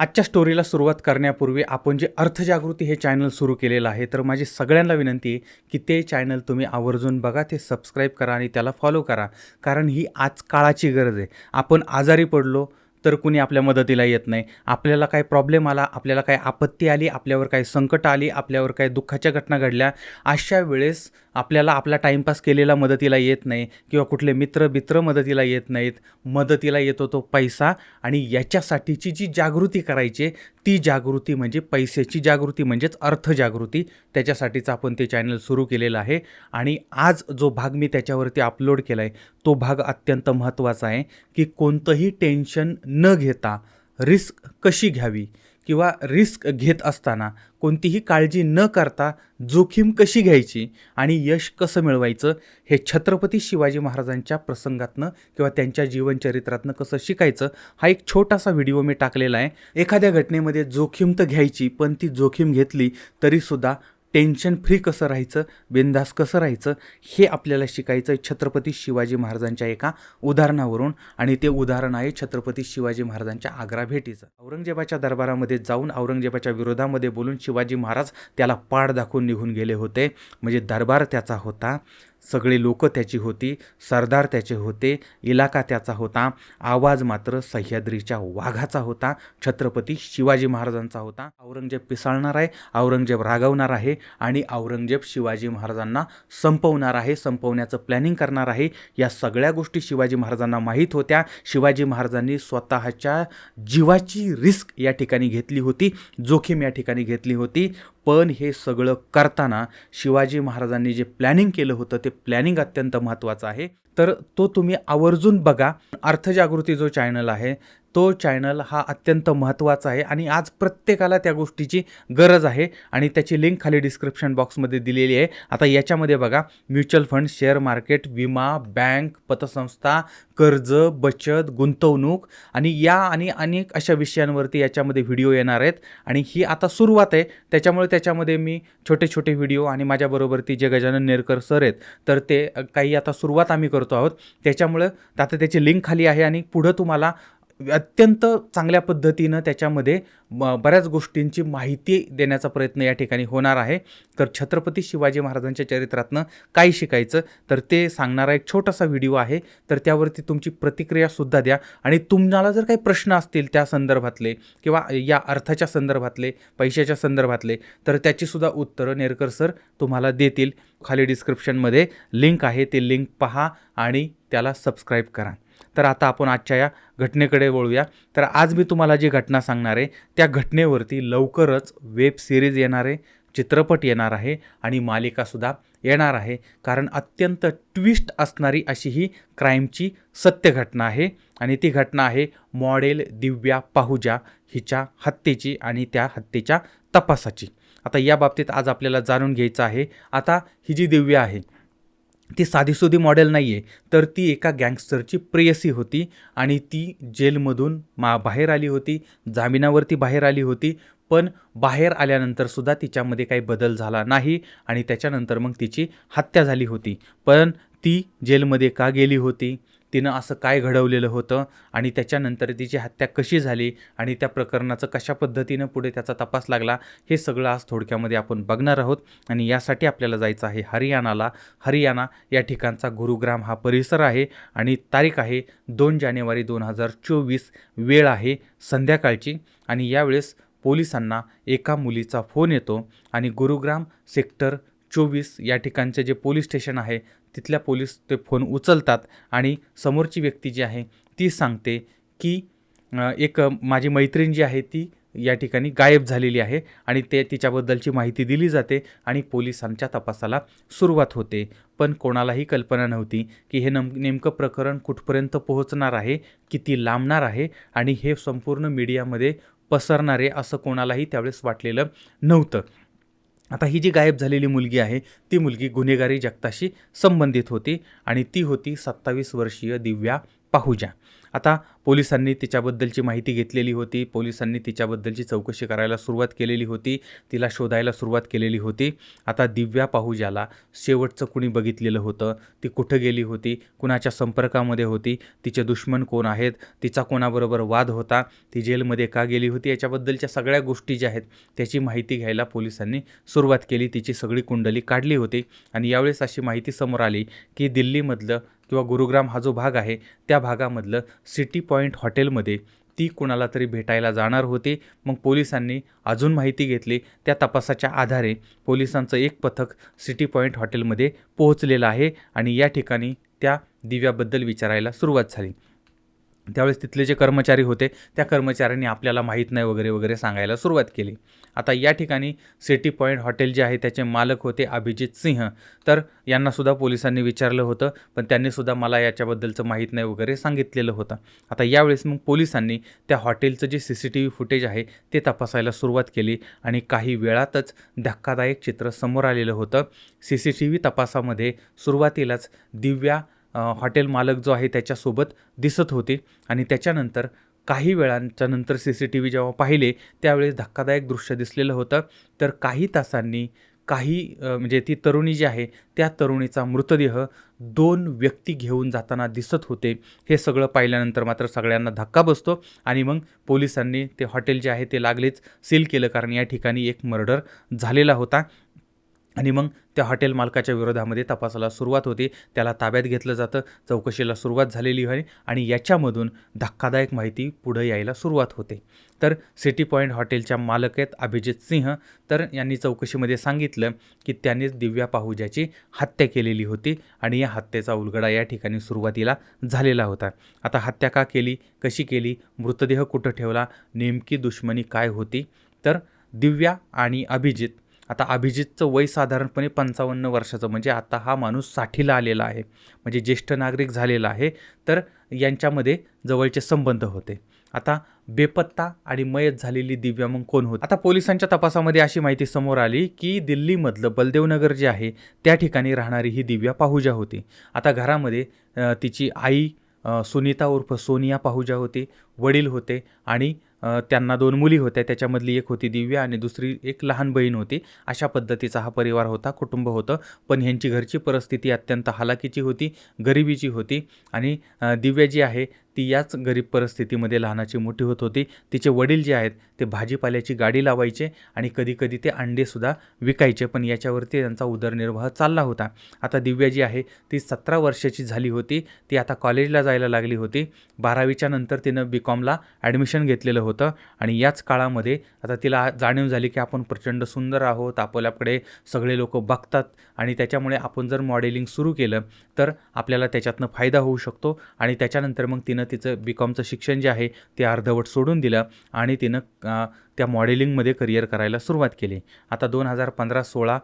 आजच्या स्टोरीला सुरुवात करण्यापूर्वी आपण जे अर्थजागृती हे चॅनल सुरू केलेलं आहे तर माझी सगळ्यांना विनंती आहे की ते चॅनल तुम्ही आवर्जून बघा ते सबस्क्राईब करा आणि त्याला फॉलो करा. कारण ही आज काळाची गरज आहे. आपण आजारी पडलो तर कुणी आपल्या मदतीला येत नाही. आपल्याला काय प्रॉब्लेम आला आपल्याला काय आपत्ती आली आपल्यावर काय संकट आली आपल्यावर काय दुःखाच्या घटना घडल्या अशा वेळेस आपल्याला आपला टाईमपास केलेला मदतीला येत नाही किंवा कुठले मित्र मित्र मदतीला येत नाहीत. मदतीला येतो तो पैसा आणि याच्यासाठीची जी जागृती करायची आहे, ती जागृती म्हणजे पैशाची जागृती म्हणजेच अर्थजागृती. त्याच्यासाठीच आपण ते चॅनल सुरू केलेलं आहे. आणि आज जो भाग मी त्याच्यावरती अपलोड केला आहे तो भाग अत्यंत महत्त्वाचा आहे की कोणतंही टेन्शन न घेता रिस्क कशी घ्यावी? किंवा रिस्क घेत असताना कोणतीही काळजी न करता जोखीम कशी घ्यायची आणि यश कसं मिळवायचं हे छत्रपती शिवाजी महाराजांच्या प्रसंगातनं किंवा त्यांच्या जीवनचरित्रातनं कसं शिकायचं हा एक छोटासा व्हिडिओ मी टाकलेला आहे. एखाद्या घटनेमध्ये जोखीम तर घ्यायची पण ती जोखीम घेतली तरीसुद्धा टेन्शन फ्री कसं राहायचं बिंदास कसं राहायचं हे आपल्याला शिकायचं आहे छत्रपती शिवाजी महाराजांच्या एका उदाहरणावरून आणि ते उदाहरण आहे छत्रपती शिवाजी महाराजांच्या आग्रा भेटीचं. औरंगजेबाच्या दरबारामध्ये जाऊन औरंगजेबाच्या विरोधामध्ये बोलून शिवाजी महाराज त्याला पाड दाखवून निघून गेले होते. म्हणजे दरबार त्याचा होता. सगळे लोक त्याची होती सरदार त्याचे होते इलाका त्याचा होता आवाज मात्र सह्याद्रीच्या वाघाचा होता छत्रपती शिवाजी महाराजांचा होता. औरंगजेब पिसाळणार आहे औरंगजेब रागवणार आहे आणि औरंगजेब शिवाजी महाराजांना संपवणार आहे संपवण्याचं प्लॅनिंग करणार आहे. या सगळ्या गोष्टी शिवाजी महाराजांना माहीत होत्या. शिवाजी महाराजांनी स्वतःच्या जीवाची रिस्क या ठिकाणी घेतली होती जोखीम या ठिकाणी घेतली होती. पण हे सगळं करताना शिवाजी महाराजांनी जे प्लॅनिंग केलं होतं ते प्लॅनिंग अत्यंत महत्त्वाचं आहे. तर तो तुम्ही आवर्जून बघा. अर्थजागृती जो चॅनल आहे तो चॅनल हा अत्यंत महत्त्वाचा आहे आणि आज प्रत्येकाला त्या गोष्टीची गरज आहे आणि त्याची लिंक खाली डिस्क्रिप्शन बॉक्समध्ये दिलेली आहे. आता याच्यामध्ये बघा म्युच्युअल फंड शेअर मार्केट विमा बँक पतसंस्था कर्ज बचत गुंतवणूक आणि या आणि अनेक अशा विषयांवरती याच्यामध्ये व्हिडिओ येणार आहेत. आणि ही आता सुरुवात आहे. त्याच्यामुळे त्याच्यामध्ये मी छोटे छोटे व्हिडिओ आणि माझ्याबरोबर ती जे गजानन नेरकर सर आहेत तर ते काही आता सुरुवात आम्ही करतो. आहोत. त्याच्यामुळं आता त्याची लिंक खाली आहे आणि पुढं तुम्हाला अत्यंत चांगल्या पद्धतीनं त्याच्यामध्ये बऱ्याच गोष्टींची माहिती देण्याचा प्रयत्न या ठिकाणी होणार आहे. तर छत्रपती शिवाजी महाराजांच्या चरित्रातनं काय शिकायचं तर ते सांगणारा एक छोटासा व्हिडिओ आहे. तर त्यावरती तुमची प्रतिक्रियासुद्धा द्या. आणि तुम्हाला जर काही प्रश्न असतील त्या संदर्भातले किंवा या अर्थाच्या संदर्भातले पैशाच्या संदर्भातले तर त्याचीसुद्धा उत्तरं नेरकर सर तुम्हाला देतील. खाली डिस्क्रिप्शनमध्ये लिंक आहे. ते लिंक पहा आणि त्याला सबस्क्राईब करा. तर आता आपण आजच्या या घटनेकडे वळूया. तर आज मी तुम्हाला जी घटना सांगणार आहे त्या घटनेवरती लवकरच वेब सिरीज येणार आहे चित्रपट येणार आहे आणि मालिकासुद्धा येणार आहे. कारण अत्यंत ट्विस्ट असणारी अशी ही क्राईमची सत्य घटना आहे आणि ती घटना आहे मॉडेल दिव्या पाहुजा हिच्या हत्येची आणि त्या हत्येच्या तपासाची. आता या बाबतीत आज आपल्याला जाणून घ्यायचं आहे. आता ही जी दिव्या आहे ती साधीसुधी मॉडेल नाही आहे तर ती एका गँगस्टरची प्रेयसी होती आणि ती जेलमधून मा बाहेर आली होती जामिनावरती बाहेर आली होती पण बाहेर आल्यानंतरसुद्धा तिच्यामध्ये काही बदल झाला नाही आणि त्याच्यानंतर मग तिची हत्या झाली होती. पण ती जेलमध्ये का गेली होती? तिनं असं काय घडवलेलं होतं आणि त्याच्यानंतर तिची हत्या कशी झाली आणि त्या प्रकरणाचं कशा पद्धतीनं पुढे त्याचा तपास लागला हे सगळं आज थोडक्यामध्ये आपण बघणार आहोत. आणि यासाठी आपल्याला जायचं आहे हरियाणाला. हरियाणा या ठिकाणचा गुरुग्राम हा परिसर आहे आणि तारीख आहे दोन जानेवारी दोन हजार चोवीस. वेळ आहे संध्याकाळची आणि यावेळेस पोलिसांना एका मुलीचा फोन येतो आणि गुरुग्राम सेक्टर चोवीस या ठिकाणचे जे पोलीस स्टेशन आहे तिथल्या पोलीस ते फोन उचलतात आणि समोरची व्यक्ती जी आहे ती सांगते की एक माझी मैत्रीण जी आहे ती या ठिकाणी गायब झालेली आहे आणि ते तिच्याबद्दलची माहिती दिली जाते आणि पोलिसांच्या तपासाला सुरुवात होते. पण कोणालाही कल्पना नव्हती की हे नम नेमकं प्रकरण कुठपर्यंत पोहोचणार आहे किती लांबणार आहे आणि हे संपूर्ण मीडियामध्ये पसरणार आहे असं कोणालाही त्यावेळेस वाटलेलं नव्हतं. आता ही जी गायब झालेली मुलगी आहे ती मुलगी गुन्हेगारी जगताशी संबंधित होती आणि ती होती सत्तावीस वर्षीय दिव्या पाहुजा आता पोलिसांनी तिच्याबद्दलची माहिती घेतलेली होती. पोलिसांनी तिच्याबद्दलची चौकशी करायला सुरुवात केलेली होती. तिला शोधायला सुरुवात केलेली होती. आता दिव्या पाहुजाला शेवटचं कुणी बघितलेलं होतं. ती कुठं गेली होती? कुणाच्या संपर्कामध्ये होती? तिचे दुश्मन कोण आहेत? तिचा कोणाबरोबर वाद होता? ती जेलमध्ये का गेली होती? याच्याबद्दलच्या सगळ्या गोष्टी ज्या आहेत त्याची माहिती घ्यायला पोलिसांनी सुरुवात केली. तिची सगळी कुंडली काढली होती. आणि यावेळेस अशी माहिती समोर आली की दिल्लीमधलं किंवा गुरुग्राम हा जो भाग आहे त्या भागामधलं सिटी पॉईंट हॉटेलमध्ये ती कुणाला तरी भेटायला जाणार होती. मग पोलिसांनी अजून माहिती घेतली. त्या तपासाच्या आधारे पोलिसांचं एक पथक सिटी पॉईंट हॉटेलमध्ये पोहोचलेलं आहे आणि या ठिकाणी त्या दिव्याबद्दल विचारायला सुरुवात झाली. त्यावेळेस तिथले जे कर्मचारी होते त्या कर्मचाऱ्यांनी आपल्याला माहीत नाही वगैरे वगैरे सांगायला सुरुवात केली. आता या ठिकाणी सिटी पॉईंट हॉटेल जे आहे त्याचे मालक होते अभिजित सिंह. तर यांनासुद्धा पोलिसांनी विचारलं होतं पण त्यांनीसुद्धा मला याच्याबद्दलचं माहीत नाही वगैरे सांगितलेलं होतं. आता यावेळेस मग पोलिसांनी त्या हॉटेलचं जे C C T V footage आहे ते तपासायला सुरुवात केली आणि काही वेळातच धक्कादायक चित्र समोर आलेलं होतं. सी सी टी व्ही तपासामध्ये सुरुवातीलाच दिव्या हॉटेल मालक जो आहे त्याच्यासोबत दिसत होते. आणि त्याच्यानंतर काही वेळांच्या नंतर सी सी टी व्ही जेव्हा पाहिले त्यावेळेस धक्कादायक दृश्य दिसलेलं होतं. तर काही तासांनी काही म्हणजे ती तरुणी जी आहे त्या तरुणीचा मृतदेह दोन व्यक्ती घेऊन जाताना दिसत होते. हे सगळं पाहिल्यानंतर मात्र सगळ्यांना धक्का बसतो आणि मग पोलिसांनी ते हॉटेल जे आहे ते लागलेच सील केलं कारण या ठिकाणी एक मर्डर झालेला होता. आणि मग त्या हॉटेल मालकाच्या विरोधामध्ये तपासाला सुरुवात होते. त्याला ताब्यात घेतलं जातं. चौकशीला सुरुवात झालेली आहे आणि याच्यामधून धक्कादायक माहिती पुढं यायला सुरुवात होते. तर सिटी पॉईंट हॉटेलच्या मालक आहेत अभिजित सिंह. तर यांनी चौकशीमध्ये सांगितलं की त्यांनीच दिव्या पाहुजाची हत्या केलेली होती आणि या हत्येचा उलगडा या ठिकाणी सुरुवातीला झालेला होता. आता हत्या का केली? कशी केली? मृतदेह कुठं ठेवला? नेमकी दुश्मनी काय होती? तर दिव्या आणि अभिजित आता अभिजितचं वय साधारणपणे पंचावन्न वर्षाचं म्हणजे आता हा माणूस साठीला आलेला आहे म्हणजे ज्येष्ठ नागरिक झालेला आहे तर यांच्यामध्ये जवळचे संबंध होते. आता बेपत्ता आणि मयत झालेली दिव्या मग कोण होती? आता पोलिसांच्या तपासामध्ये अशी माहिती समोर आली की दिल्लीमधलं बलदेवनगर जे आहे त्या ठिकाणी राहणारी ही दिव्या पाहुजा होती. आता घरामध्ये तिची आई सुनीता उर्फ सोनिया पाहुजा होती वडील होते आणि त्यांना दोन मुली होत्या. त्याच्यामधली एक होती दिव्या आणि दुसरी एक लहान बहीण होती. अशा पद्धतीचा हा परिवार होता कुटुंब होतं. पण ह्यांची घरची परिस्थिती अत्यंत हालाकीची होती गरिबीची होती आणि दिव्या जी आहे ती याच गरीब परिस्थितीमध्ये लहानाची मोठी होत होती. तिचे वडील जे आहेत ते भाजीपाल्याची गाडी लावायचे आणि कधीकधी ते अंडेसुद्धा विकायचे. पण याच्यावरती त्यांचा उदरनिर्वाह चालला होता. आता दिव्या जी आहे ती सतरा वर्षाची झाली होती. ती आता कॉलेजला जायला लागली होती. बारावीच्या नंतर तिनं बी कॉमला ॲडमिशन घेतलेलं होतं. होतं. आणि याच काळामध्ये आता तिला जाणीव झाली की आपण प्रचंड सुंदर आहोत आपल्याकडे सगळे लोक बघतात आणि त्याच्यामुळे आपण जर मॉडेलिंग सुरू केलं तर आपल्याला त्याच्यातनं फायदा होऊ शकतो. आणि त्याच्यानंतर मग तिनं तिचं बी कॉमचं शिक्षण जे आहे ते अर्धवट सोडून दिलं आणि तिनं त्या मॉडेलिंगमध्ये करिअर करायला सुरुवात केली. आता दोन हजार पंधरा सोळा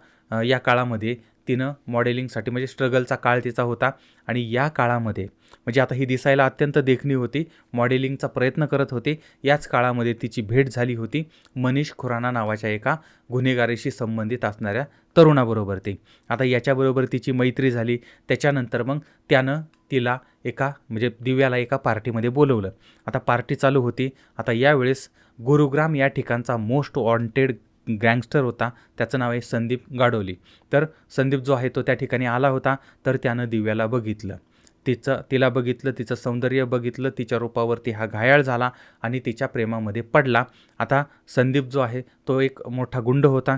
या काळामध्ये तिनं मॉडेलिंगसाठी म्हणजे स्ट्रगलचा काळ तिचा होता. आणि या काळामध्ये म्हणजे आता ही दिसायला अत्यंत देखणी होती मॉडेलिंगचा प्रयत्न करत होती याच काळामध्ये तिची भेट झाली होती मनीष खुराना नावाच्या एका गुन्हेगारीशी संबंधित असणाऱ्या तरुणाबरोबर ती. आता याच्याबरोबर तिची मैत्री झाली त्याच्यानंतर मग त्यानं तिला एका म्हणजे दिव्याला एका पार्टीमध्ये बोलवलं. आता पार्टी चालू होती आता यावेळेस गुरुग्राम या ठिकाणचा मोस्ट वॉन्टेड गँगस्टर होता त्याचं नाव आहे संदीप गाडोली. तर संदीप जो आहे तो त्या ठिकाणी आला होता तर त्यानं दिव्याला बघितलं. तिचं तिला बघितलं तिचं सौंदर्य बघितलं तिच्या रूपावरती हा घायाळ झाला आणि तिच्या प्रेमामध्ये पडला. आता संदीप जो आहे तो एक मोठा गुंड होता.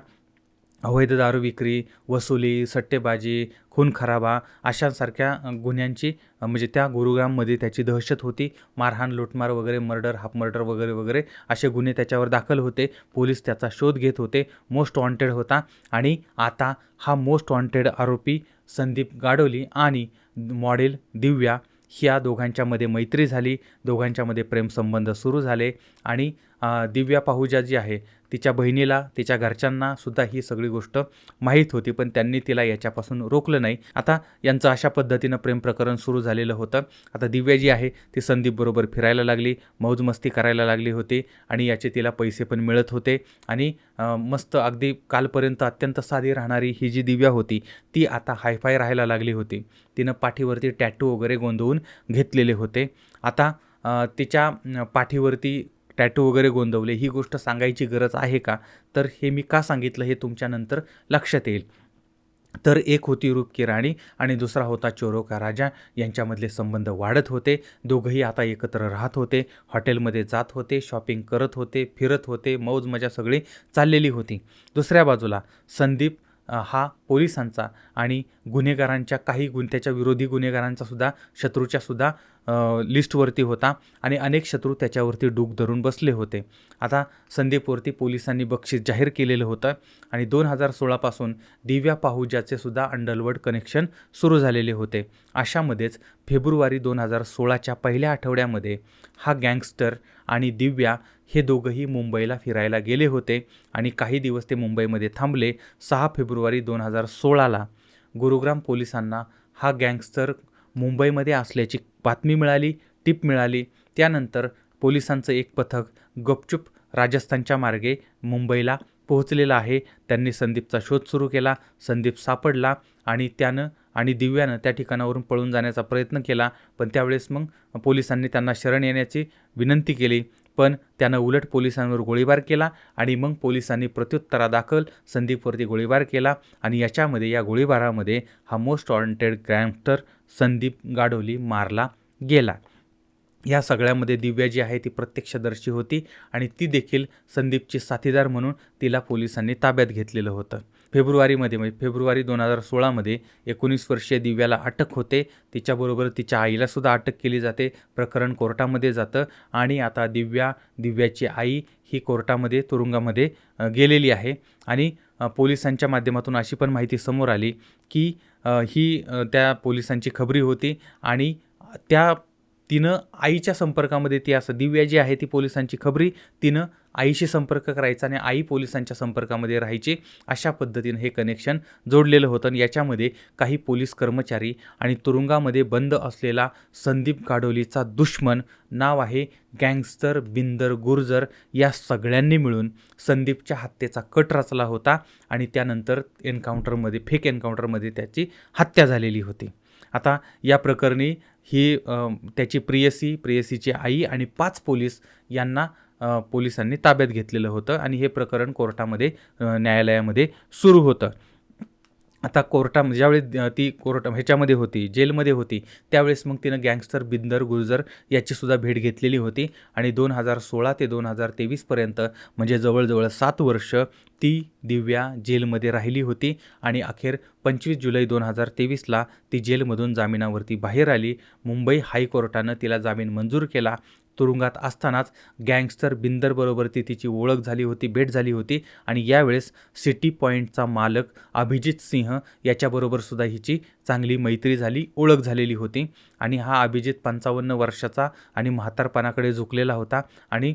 अवैध दारू विक्री वसुली सट्टेबाजी खून खराबा अशासारख्या गुन्ह्यांची म्हणजे त्या गुरुग्राममध्ये त्याची दहशत होती. मारहाण लुटमार वगैरे मर्डर हाफ मर्डर वगैरे वगैरे असे गुन्हे त्याच्यावर दाखल होते. पोलीस त्याचा शोध घेत होते. मोस्ट वॉन्टेड होता. आणि आता हा मोस्ट वॉन्टेड आरोपी संदीप गाडोली आणि मॉडेल दिव्या ह्या दोघांच्यामध्ये मैत्री झाली. दोघांच्यामध्ये प्रेमसंबंध सुरू झाले. आणि दिव्या पाहुजा जी आहे तिच्या बहिणीला तिच्या घरच्यांना सुद्धा ही सगळी गोष्ट माहीत होती पण त्यांनी तिला याच्यापासून रोखलं नाही. आता यांचं अशा पद्धतीनं प्रेम प्रकरण सुरू झालेलं होतं. आता दिव्या जी आहे ती संदीपबरोबर फिरायला लागली मौजमस्ती करायला लागली होती आणि याचे तिला पैसे पण मिळत होते आणि मस्त अगदी कालपर्यंत अत्यंत साधी राहणारी ही जी दिव्या होती ती आता हायफाय राहायला लागली होती. तिनं पाठीवरती टॅटू वगैरे गोंधवून घेतलेले होते. आता तिच्या पाठीवरती टॅटू वगैरे गोंदवले ही गोष्ट सांगायची गरज आहे का? तर हे मी का सांगितलं हे तुमच्यानंतर लक्षात येईल. तर एक होती रूप की राणी आणि दुसरा होता चोरो का राजा. यांच्यामधले संबंध वाढत होते. दोघंही आता एकत्र राहत होते. हॉटेलमध्ये जात होते शॉपिंग करत होते फिरत होते मौज मजा सगळी चाललेली होती. दुसऱ्या बाजूला संदीप हा पोलिसांचा आणि गुन्हेगारांच्या काही गुन त्याच्या विरोधी गुन्हेगारांचा सुद्धा शत्रूच्या सुद्धा लिस्टवरती होता आणि अनेक शत्रू त्याच्यावरती डूक धरून बसले होते. आता संदीपवरती पोलिसांनी बक्षीस जाहीर केलेलं होतं आणि दोन हजार सोळापासून दिव्या पाहुजाचे सुद्धा अंडरवर्ल्ड कनेक्शन सुरू झालेले होते. अशामध्येच फेब्रुवारी दोन हजार सोळाच्या पहिल्या आठवड्यामध्ये हा गँगस्टर आणि दिव्या हे दोघंही मुंबईला फिरायला गेले होते आणि काही दिवस ते मुंबईमध्ये थांबले. सहा फेब्रुवारी दोन हजार सोळाला गुरुग्राम पोलिसांना हा गँगस्टर मुंबईमध्ये असल्याची बातमी मिळाली टीप मिळाली. त्यानंतर पोलिसांचं एक पथक गपचूप राजस्थानच्या मार्गे मुंबईला पोहोचलेलं आहे. त्यांनी संदीपचा शोध सुरू केला संदीप सापडला आणि त्यानं आणि दिव्यानं त्या ठिकाणावरून पळून जाण्याचा प्रयत्न केला. पण त्यावेळेस मग पोलिसांनी त्यांना शरण येण्याची विनंती केली. पण त्यानं उलट पोलिसांवर गोळीबार केला आणि मग पोलिसांनी प्रत्युत्तरादाखल संदीपवरती गोळीबार केला आणि याच्यामध्ये या गोळीबारामध्ये हा most wanted gangster Sandeep Gadoli मारला गेला. या सगळ्यामध्ये दिव्या जी आहे ती प्रत्यक्षदर्शी होती आणि ती देखील संदीपची साथीदार म्हणून तिला पोलिसांनी ताब्यात घेतलेलं होतं. फेब्रुवारीमध्ये म्हणजे फेब्रुवारी दोन हजार सोळामध्ये एकोणीस वर्षीय दिव्याला अटक होते. तिच्याबरोबर तिच्या आईलासुद्धा अटक केली जाते. प्रकरण कोर्टामध्ये जातं आणि आता दिव्या दिव्याची आई ही कोर्टामध्ये तुरुंगामध्ये गेलेली आहे. आणि पोलिसांच्या माध्यमातून अशी पण माहिती समोर आली की ही त्या पोलिसांची खबरी होती आणि त्या तिनं आईच्या संपर्कामध्ये ती असं दिव्या जी आहे ती पोलिसांची खबरी तिनं आईशी संपर्क करायचा आणि आई पोलिसांच्या संपर्कामध्ये राहायची. अशा पद्धतीनं हे कनेक्शन जोडलेलं होतं आणि याच्यामध्ये काही पोलीस कर्मचारी आणि तुरुंगामध्ये बंद असलेला संदीप गाडोलीचा दुश्मन नाव आहे गँगस्टर बिंदर गुर्जर. या सगळ्यांनी मिळून संदीपच्या हत्येचा कट रचला होता आणि त्यानंतर एन्काउंटरमध्ये फेक एन्काउंटरमध्ये त्याची हत्या झालेली होती. आता या प्रकरणी ही त्याची प्रियसी प्रियसीची आई आणि पाच पोलीस यांना पोलिसांनी ताब्यात घेतलेलं होतं आणि हे प्रकरण कोर्टामध्ये न्यायालयामध्ये सुरू होतं. आता कोर्टामध्ये ज्यावेळी ती कोर्ट ह्याच्यामध्ये होती जेलमध्ये होती त्यावेळेस मग तिनं गँगस्टर बिंदर गुर्जर याचीसुद्धा भेट घेतलेली होती आणि दोन हजार सोळा ते दोन हजार तेवीसपर्यंत म्हणजे जवळजवळ सात वर्ष ती दिव्या जेलमध्ये राहिली होती आणि अखेर पंचवीस जुलै दोन हजार तेवीसला ती जेलमधून जामिनावरती बाहेर आली. मुंबई हायकोर्टानं तिला जामीन मंजूर केला. तुरुंगात असतानाच गँगस्टर बिंदरबरोबर ती तिची ओळख झाली होती भेट झाली होती आणि यावेळेस सिटी पॉईंटचा मालक अभिजित सिंह याच्याबरोबर सुद्धा हिची चांगली मैत्री झाली ओळख झालेली होती आणि हा अभिजित पंचावन्न वर्षाचा आणि म्हातारपणाकडे झुकलेला होता आणि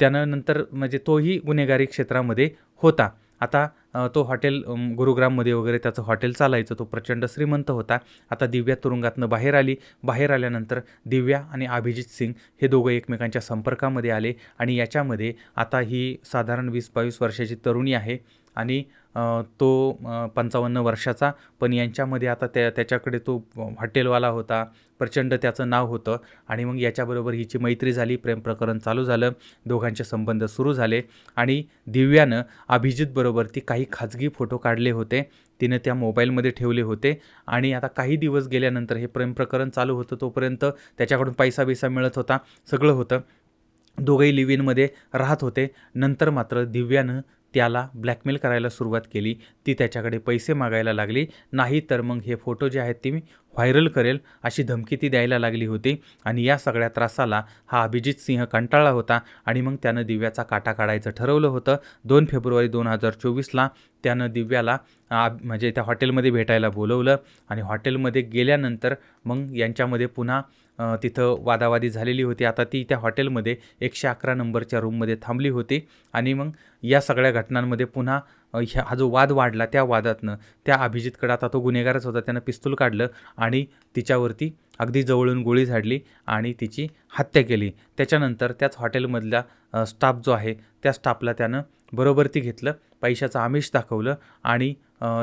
त्यानं नंतर म्हणजे तोही गुन्हेगारी क्षेत्रामध्ये होता. आता तो हॉटेल गुरुग्राममध्ये वगैरे त्याचं हॉटेल चालायचं तो प्रचंड श्रीमंत होता. आता दिव्या तुरुंगातनं बाहेर आली. बाहेर आल्यानंतर दिव्या आणि अभिजित सिंग हे दोघं एकमेकांच्या संपर्कामध्ये आले आणि याच्यामध्ये आता ही साधारण वीस बावीस वर्षाची तरुणी आहे आणि तो पंचावन्न वर्षाचा पण यांच्यामध्ये आता त्या त्याच्याकडे तो हॉटेलवाला होता प्रचंड त्याचं नाव होतं आणि मग याच्याबरोबर हिची मैत्री झाली प्रेम प्रकरण चालू झालं दोघांचे संबंध सुरू झाले आणि दिव्यानं अभिजितबरोबर ती काही खाजगी फोटो काढले होते. तिनं त्या मोबाईलमध्ये ठेवले होते आणि आता काही दिवस गेल्यानंतर हे प्रेम प्रकरण चालू होतं तोपर्यंत त्याच्याकडून पैसा बिसा मिळत होता सगळं होतं. दोघंही लिव्हिनमध्ये राहत होते. नंतर मात्र दिव्यानं त्याला ब्लॅकमेल करायला सुरुवात केली. ती त्याच्याकडे पैसे मागायला लागली. नाही तर मग हे फोटो जे आहेत ते मी व्हायरल करेल अशी धमकी ती द्यायला लागली होती. आणि या सगळ्या त्रासाला हा अभिजित सिंह कंटाळला होता आणि मग त्यानं दिव्याचा काटा काढायचं ठरवलं होतं. दोन फेब्रुवारी दोन हजार चोवीसला त्यानं दिव्याला म्हणजे त्या हॉटेलमध्ये भेटायला बोलवलं. आणि हॉटेलमध्ये गेल्यानंतर मग यांच्यामध्ये पुन्हा तिथं वादावादी झालेली होती. आता ती त्या हॉटेलमध्ये एकशे अकरा नंबरच्या रूममध्ये थांबली होती. आणि मग या सगळ्या घटनांमध्ये पुन्हा ह्या हा जो वाद वाढला त्या वादातनं त्या अभिजितकडं आता तो गुन्हेगारच होता. त्यानं पिस्तूल काढलं आणि तिच्यावरती अगदी जवळून गोळी झाडली आणि तिची हत्या केली. त्याच्यानंतर त्याच हॉटेलमधला स्टाफ जो आहे त्या स्टाफला त्यानं बरोबरती घेतलं पैशाचं आमिष दाखवलं आणि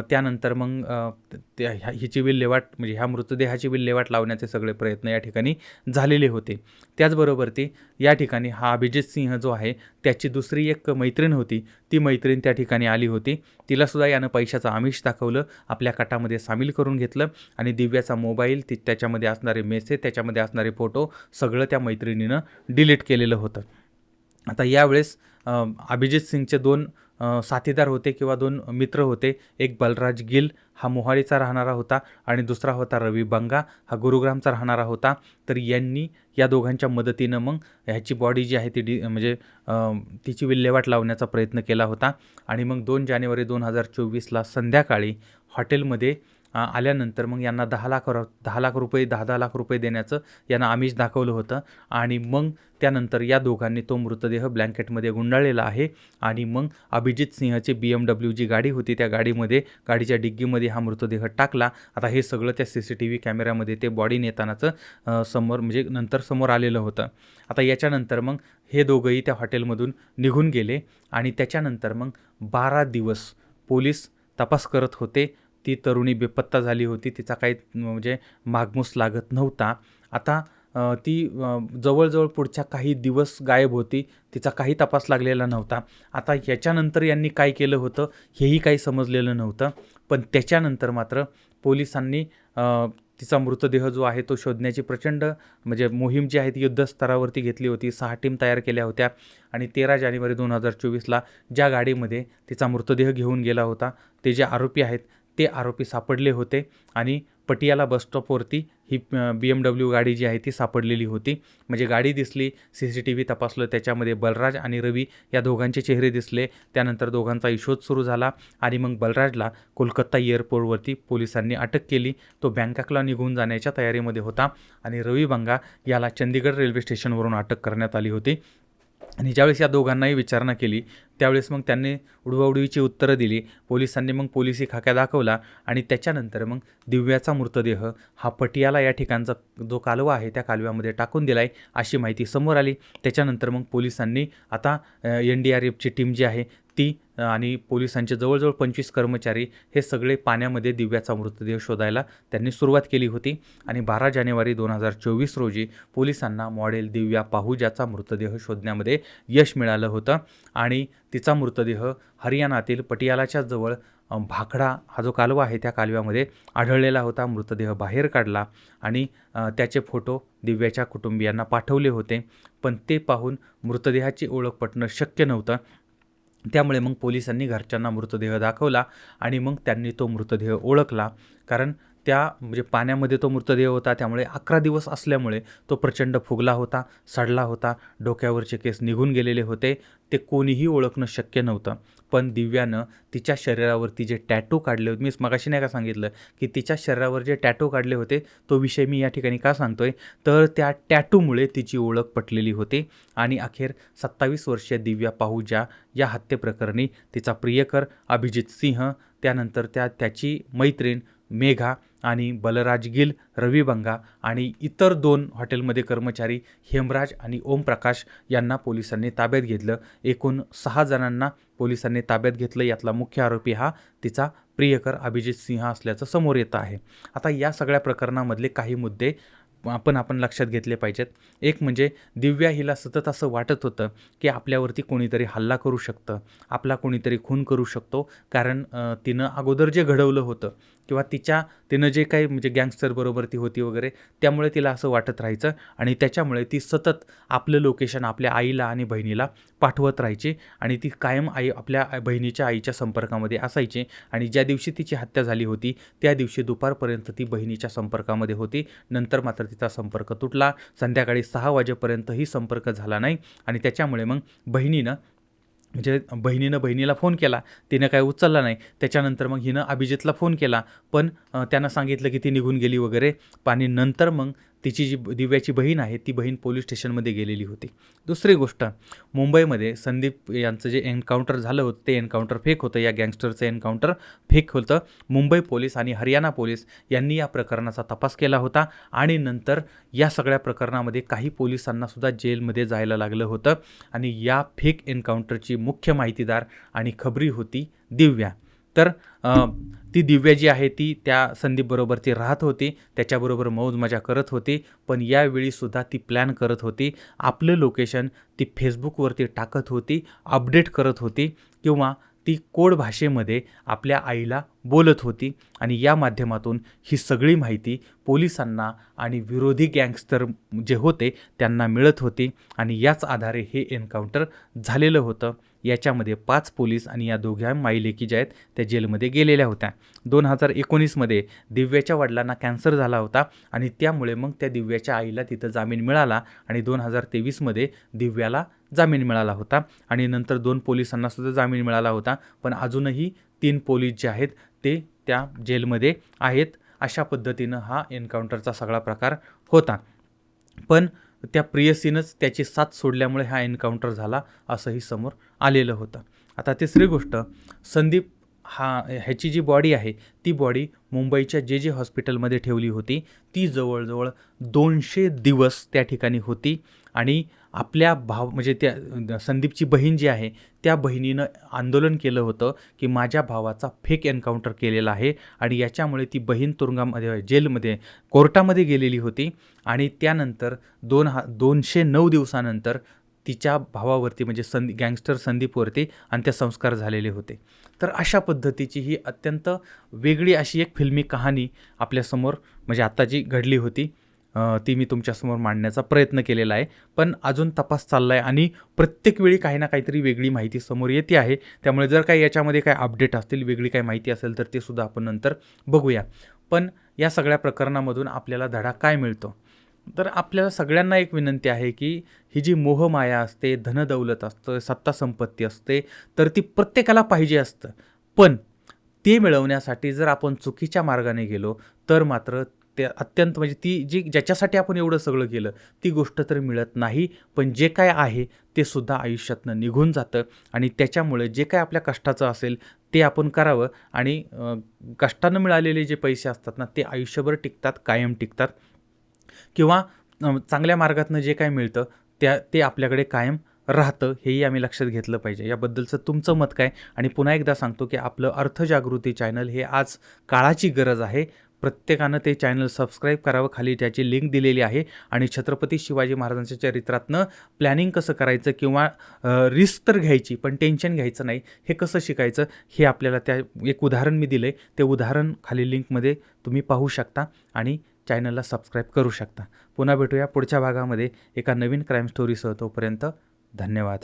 त्यानंतर मग त्या ह्या हिची विल्हेवाट म्हणजे ह्या मृतदेहाची विल्हेवाट लावण्याचे सगळे प्रयत्न या ठिकाणी झालेले होते. त्याचबरोबर ती या ठिकाणी हा अभिजित सिंह जो आहे त्याची दुसरी एक मैत्रीण होती. ती मैत्रीण त्या ठिकाणी आली होती. तिलासुद्धा यानं पैशाचं आमिष दाखवलं आपल्या कटामध्ये सामील करून घेतलं आणि दिव्याचा मोबाईल ती त्याच्यामध्ये असणारे मेसेज त्याच्यामध्ये असणारे फोटो सगळं त्या मैत्रिणीनं डिलीट केलेलं होतं. आता यावेळेस अभिजित सिंगचे दोन साथीदार होते किंवा दोन मित्र होते. एक बलराज गिल हा मोहाळीचा राहणारा होता आणि दुसरा होता रवी बंगा हा गुरुग्रामचा राहणारा होता. तर यांनी या दोघांच्या मदतीनं मग ह्याची बॉडी जी आहे ती डी म्हणजे तिची विल्हेवाट लावण्याचा प्रयत्न केला होता. आणि मग दोन जानेवारी दोन हजार चोवीसला संध्याकाळी हॉटेलमध्ये आल्यानंतर मग यांना दहा लाख र दहा लाख रुपये दहा दहा लाख रुपये देण्याचं यांना आमिष दाखवलं होतं. आणि मग त्यानंतर या दोघांनी तो मृतदेह ब्लँकेटमध्ये गुंडाळलेला आहे. आणि मग अभिजित सिंहची बी एम डब्ल्यू जी गाडी होती त्या गाडीमध्ये गाडीच्या डिग्गीमध्ये हा मृतदेह टाकला. आता हे सगळं त्या सी सी टी व्ही कॅमेऱ्यामध्ये ते बॉडी नेतानाचं समोर म्हणजे नंतर समोर आलेलं होतं. आता याच्यानंतर मग हे दोघंही त्या हॉटेलमधून निघून गेले. आणि त्याच्यानंतर मग बारा दिवस पोलीस तपास करत होते. ती तरुणी बेपत्ता झाली होती. तिचा काही म्हणजे मागमूस लागत नव्हता. आता ती जवळजवळ पुढच्या काही दिवस गायब होती. तिचा काही तपास लागलेला नव्हता. आता याच्यानंतर यांनी काय केलं होतं हेही काही समजलेलं नव्हतं. पण त्याच्यानंतर मात्र पोलिसांनी तिचा मृतदेह जो आहे तो शोधण्याची प्रचंड म्हणजे मोहीम जी आहे ती युद्धस्तरावरती घेतली होती. सहा टीम तयार केल्या होत्या. आणि तेरा जानेवारी दोन हजार चोवीसला ज्या गाडीमध्ये तिचा मृतदेह घेऊन गेला होता ते जे आरोपी आहेत ते आरोपी सापडले होते आणि पटियाला बसस्टॉपवरती ही बी एम डब्ल्यू गाडी जी आहे ती सापडलेली होती. म्हणजे गाडी दिसली सी सी टी व्ही तपासलं त्याच्यामध्ये बलराज आणि रवी या दोघांचे चेहरे दिसले. त्यानंतर दोघांचा शोध सुरू झाला आणि मग बलराजला कोलकाता एअरपोर्टवरती पोलिसांनी अटक केली. तो बँकॉकला निघून जाण्याच्या तयारीमध्ये होता आणि रवी बंगा याला चंदीगड रेल्वे स्टेशनवरून अटक करण्यात आली होती. आणि ज्यावेळेस या दोघांनाही विचारणा केली त्यावेळेस मग त्यांनी उडवाउडवीची उत्तरं दिली. पोलिसांनी मग पोलिसी खाक्या दाखवला आणि त्याच्यानंतर मग दिव्याचा मृतदेह हा पटियाला या ठिकाणचा जो कालवा आहे त्या कालव्यामध्ये टाकून दिला आहे अशी माहिती समोर आली. त्याच्यानंतर मग पोलिसांनी आता एन डी आर एफची टीम जी आहे ती आणि पोलिसांचे जवळजवळ पंचवीस कर्मचारी हे सगळे पाण्यामध्ये दिव्याचा मृतदेह शोधायला त्यांनी सुरुवात केली होती. आणि बारा जानेवारी दोन हजार चोवीस रोजी पोलिसांना मॉडेल दिव्या पाहुजाचा मृतदेह शोधण्यामध्ये यश मिळालं होतं. आणि तिचा मृतदेह हरियाणातील पटियालाच्या जवळ भाकडा हा जो कालवा आहे त्या कालव्यामध्ये आढळलेला होता. मृतदेह बाहेर काढला आणि त्याचे फोटो दिव्याच्या कुटुंबियांना पाठवले होते. पण ते पाहून मृतदेहाची ओळख पटणं शक्य नव्हतं. त्यामुळे मग पोलिसांनी घरच्यांना मृतदेह दाखवला आणि मग त्यांनी तो मृतदेह ओळखला. कारण त्या म्हणजे पाण्यामध्ये तो मृतदेह होता त्यामुळे अकरा दिवस असल्यामुळे तो प्रचंड फुगला होता सडला होता डोक्यावरचे केस निघून गेलेले होते. ते कोणीही ओळखणं शक्य नव्हतं. पण दिव्यानं तिच्या शरीरावरती जे टॅटू काढले होते मी मगाशी नाही का सांगितलं की तिच्या शरीरावर जे टॅटू काढले होते तो विषय मी या ठिकाणी का सांगतोय? तर त्या टॅटूमुळे तिची ओळख पटलेली होती. आणि अखेर सत्तावीस वर्षीय दिव्या पाहुजा या हत्येप्रकरणी तिचा प्रियकर अभिजित सिंह त्यानंतर त्या त्याची मैत्रीण मेघा आणि बलराज गिल रवी बंगा आणि इतर दोन हॉटेलमध्ये कर्मचारी हेमराज आणि ओमप्रकाश यांना पोलिसांनी ताब्यात घेतलं. एकूण सहा जणांना पोलिसांनी ताब्यात घेतलं. यातला मुख्य आरोपी हा तिचा प्रियकर अभिजित सिंह असल्याचं समोर येतं आहे. आता या सगळ्या प्रकरणामधले काही मुद्दे आपण आपण लक्षात घेतले पाहिजेत. एक म्हणजे दिव्या हिला सतत असं वाटत होतं की आपल्यावरती कोणीतरी हल्ला करू शकतं. आपला कोणीतरी खून करू शकतो. कारण तिनं अगोदर जे घडवलं होतं किंवा तिच्या तिनं जे काही म्हणजे गँगस्टरबरोबर ती होती वगैरे त्यामुळे तिला असं वाटत राहायचं आणि त्याच्यामुळे ती सतत आपलं लोकेशन आपल्या आईला आणि बहिणीला पाठवत राहायची आणि ती कायम आई आपल्या बहिणीच्या आईच्या संपर्कामध्ये असायची आणि ज्या दिवशी तिची हत्या झाली होती त्या दिवशी दुपारपर्यंत ती बहिणीच्या संपर्कामध्ये होती. नंतर मात्र तिचा संपर्क तुटला. संध्याकाळी सहा वाजेपर्यंतही संपर्क झाला नाही आणि त्याच्यामुळे मग बहिणीनं म्हणजे बहिणीनं बहिणीला फोन केला तिनं काय उचलला नाही. त्याच्यानंतर मग हिनं अभिजितला फोन केला. पण त्यानं सांगितलं की ती निघून गेली वगैरे. आणि नंतर मग तिची जी दिव्याची बहीण आहे ती बहीण पोलीस स्टेशनमध्ये गेलेली होती. दुसरी गोष्ट मुंबईमध्ये संदीप यांचं जे एन्काउंटर झालं होतं ते एन्काउंटर फेक होतं. या गँगस्टरचं एन्काउंटर फेक होतं. मुंबई पोलीस आणि हरियाणा पोलीस यांनी या प्रकरणाचा तपास केला होता आणि नंतर या सगळ्या प्रकरणामध्ये काही पोलिसांनासुद्धा जेलमध्ये जायला लागलं होतं. आणि या फेक एन्काउंटरची मुख्य माहितीदार आणि खबरी होती दिव्या. तर ती दिव्या जी आहे ती त्या संदीपबरोबर ती राहत होती. त्याच्याबरोबर मौज मजा करत होती. पण यावेळीसुद्धा ती प्लॅन करत होती. आपलं लोकेशन ती फेसबुकवरती टाकत होती. अपडेट करत होती. किंवा ती कोड भाषेमध्ये आपल्या आईला बोलत होती. आणि या माध्यमातून ही सगळी माहिती पोलिसांना आणि विरोधी गँगस्टर जे होते त्यांना मिळत होती. आणि याच आधारे हे एन्काउंटर झालेलं होतं. याच्यामध्ये पाच पोलीस आणि या दोघ्या माईलेकी ज्या आहेत त्या जेलमध्ये गेलेल्या होत्या. दोन हजार एकोणीसमध्ये दिव्याच्या वडिलांना कॅन्सर झाला होता आणि त्यामुळे मग त्या दिव्याच्या आईला तिथं जामीन मिळाला आणि दोन हजार तेवीसमध्ये दिव्याला जामीन मिळाला होता आणि नंतर दोन पोलिसांना सुद्धा जामीन मिळाला होता. पण अजूनही तीन पोलीस जे आहेत ते त्या जेलमध्ये आहेत. अशा पद्धतीनं हा एन्काउंटरचा सगळा प्रकार होता. पण त्या प्रियसीनंच त्याची साथ सोडल्यामुळे हा एन्काउंटर झाला असंही समोर आलेलं होतं. आता तिसरी गोष्ट संदीप हा ह्याची जी बॉडी आहे ती बॉडी मुंबईच्या जे जे हॉस्पिटलमध्ये ठेवली होती ती जवळजवळ दोनशे दिवस त्या ठिकाणी होती आणि आपल्या भाव म्हणजे त्या संदीपची बहीण जी आहे त्या बहिणीनं आंदोलन केलं होतं की माझ्या भावाचा फेक एन्काउंटर केलेला आहे आणि याच्यामुळे ती बहीण तुरुंगामध्ये जेलमध्ये कोर्टामध्ये गेलेली होती आणि त्यानंतर दोन हा दोनशे नऊ दिवसानंतर तिच्या भावावरती म्हणजे संदी गँगस्टर संदीपवरती अंत्यसंस्कार झालेले होते. तर अशा पद्धतीची ही अत्यंत वेगळी अशी एक फिल्मी कहाणी आपल्यासमोर म्हणजे आत्ता जी घडली होती. ती मी तुमच्यासमोर मांडण्याचा प्रयत्न केलेला आहे. पण अजून तपास चालला आहे आणि प्रत्येक वेळी काही ना काहीतरी वेगळी माहिती समोर येते आहे. त्यामुळे जर काही याच्यामध्ये काही अपडेट असतील वेगळी काही माहिती असेल तर ते सुद्धा आपण नंतर बघूया. पण या सगळ्या प्रकरणामधून आपल्याला धडा काय मिळतो? तर आपल्याला सगळ्यांना एक विनंती आहे की ही जी मोहमाया असते धनदौलत असतं सत्ता संपत्ती असते तर ती प्रत्येकाला पाहिजे असतं. पण ते मिळवण्यासाठी जर आपण चुकीच्या मार्गाने गेलो तर मात्र ते अत्यंत म्हणजे ती जी ज्याच्यासाठी आपण एवढं सगळं केलं ती गोष्ट तर मिळत नाही पण जे काय आहे ते सुद्धा आयुष्यातनं निघून जातं आणि त्याच्यामुळे जे काय आपल्या कष्टाचं असेल ते आपण करावं आणि कष्टानं मिळालेले जे पैसे असतात ना ते आयुष्यभर टिकतात कायम टिकतात. किंवा चांगल्या मार्गातनं जे काय मिळतं त्या ते आपल्याकडे कायम राहतं हेही आम्ही लक्षात घेतलं पाहिजे. याबद्दलचं तुमचं मत काय? आणि पुन्हा एकदा सांगतो की आपलं अर्थजागृती चॅनल हे आज काळाची गरज आहे. प्रत्येकानं ते चॅनल सबस्क्राईब करावं. खाली त्याची लिंक दिलेली आहे. आणि छत्रपती शिवाजी महाराजांच्या चरित्रातनं प्लॅनिंग कसं करायचं किंवा रिस्क तर घ्यायची पण टेन्शन घ्यायचं नाही. हे कसं शिकायचं? हे आपल्याला त्या एक उदाहरण मी दिलं आहे ते उदाहरण खाली लिंकमध्ये तुम्ही पाहू शकता आणि चॅनलला सबस्क्राईब करू शकता. पुन्हा भेटूया पुढच्या भागामध्ये. एका नवीन क्राईम स्टोरीसह तोपर्यंत धन्यवाद.